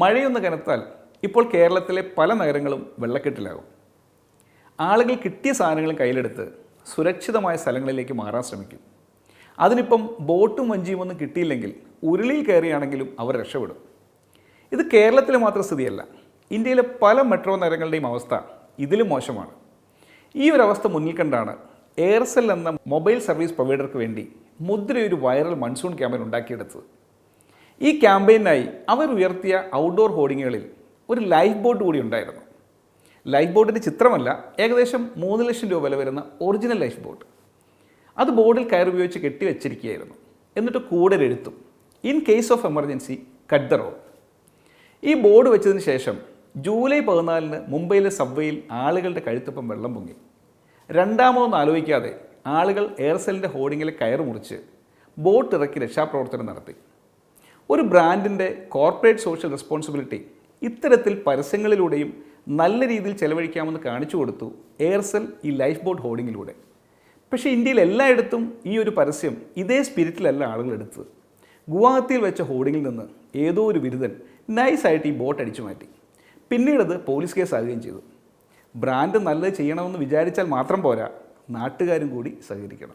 മഴയൊന്ന് കനത്താൽ ഇപ്പോൾ കേരളത്തിലെ പല നഗരങ്ങളും വെള്ളക്കെട്ടിലാകും. ആളുകൾ കിട്ടിയ സാധനങ്ങളും കയ്യിലെടുത്ത് സുരക്ഷിതമായ സ്ഥലങ്ങളിലേക്ക് മാറാൻ ശ്രമിക്കും. അതിനിപ്പം ബോട്ടും വഞ്ചിയും ഒന്നും കിട്ടിയില്ലെങ്കിൽ ഉരുളിയിൽ കയറിയാണെങ്കിലും അവർ രക്ഷപ്പെടും. ഇത് കേരളത്തിലെ മാത്രം സ്ഥിതിയല്ല ഇന്ത്യയിലെ പല മെട്രോ നഗരങ്ങളുടെയും അവസ്ഥ ഇതിലും മോശമാണ്. ഈ ഒരു അവസ്ഥ മുന്നിൽ കണ്ടാണ് എയർസെൽ എന്ന മൊബൈൽ സർവീസ് പ്രൊവൈഡർക്ക് വേണ്ടി മുദ്രയൊരു വൈറൽ മൺസൂൺ ക്യാമ്പയിൻ ഉണ്ടാക്കിയെടുത്തത്. ഈ ക്യാമ്പയിനായി അവർ ഉയർത്തിയ ഔട്ട്ഡോർ ഹോർഡിങ്ങുകളിൽ ഒരു ലൈഫ് ബോട്ട് കൂടി ഉണ്ടായിരുന്നു. ലൈഫ് ബോട്ടിന്റെ ചിത്രമല്ല ഏകദേശം മൂന്ന് ലക്ഷം രൂപ വില വരുന്ന ഒറിജിനൽ ലൈഫ് ബോട്ട് അത് ബോർഡിൽ കയർ ഉപയോഗിച്ച് കെട്ടിവെച്ചിരിക്കുകയായിരുന്നു എന്നിട്ട് കൂടെ എഴുത്തും in case of emergency cut the road ഈ ബോർഡ് വെച്ചതിന് ശേഷം ജൂലൈ പതിനാലിന് മുംബൈയിലെ സബ്വേയിൽ ആളുകളുടെ കഴുത്തപ്പം വെള്ളം പൊങ്ങി. രണ്ടാമതൊന്നും ആലോചിക്കാതെ ആളുകൾ എയർസെല്ലിന്റെ ഹോർഡിങ്ങിലെ കയർ മുറിച്ച് ബോട്ട് ഇറക്കി രക്ഷാപ്രവർത്തനം നടത്തി. ഒരു ബ്രാൻഡിന്റെ കോർപ്പറേറ്റ് സോഷ്യൽ റെസ്പോൺസിബിലിറ്റി ഇത്തരത്തിൽ പരസ്യങ്ങളിലൂടെയും നല്ല രീതിയിൽ ചെലവഴിക്കാമെന്ന് കാണിച്ചു കൊടുത്തു എയർസെൽ ഈ ലൈഫ് ബോട്ട് ഹോർഡിങ്ങിലൂടെ പക്ഷേ ഇന്ത്യയിൽ എല്ലായിടത്തും ഈ ഒരു പരസ്യം ഇതേ സ്പിരിറ്റിലല്ല ആളുകൾ എടുത്തത്. ഗുവാഹത്തിയിൽ വെച്ച ഹോർഡിങ്ങിൽ നിന്ന് ഏതോ ഒരു ബിരുദൻ നൈസായിട്ട് ഈ ബോട്ട് അടിച്ചു മാറ്റി. പിന്നീടത് പോലീസ് കേസാകുകയും ചെയ്തു. ബ്രാൻഡ് നല്ലത് ചെയ്യണമെന്ന് വിചാരിച്ചാൽ മാത്രം പോരാ നാട്ടുകാരും കൂടി സഹകരിക്കണം.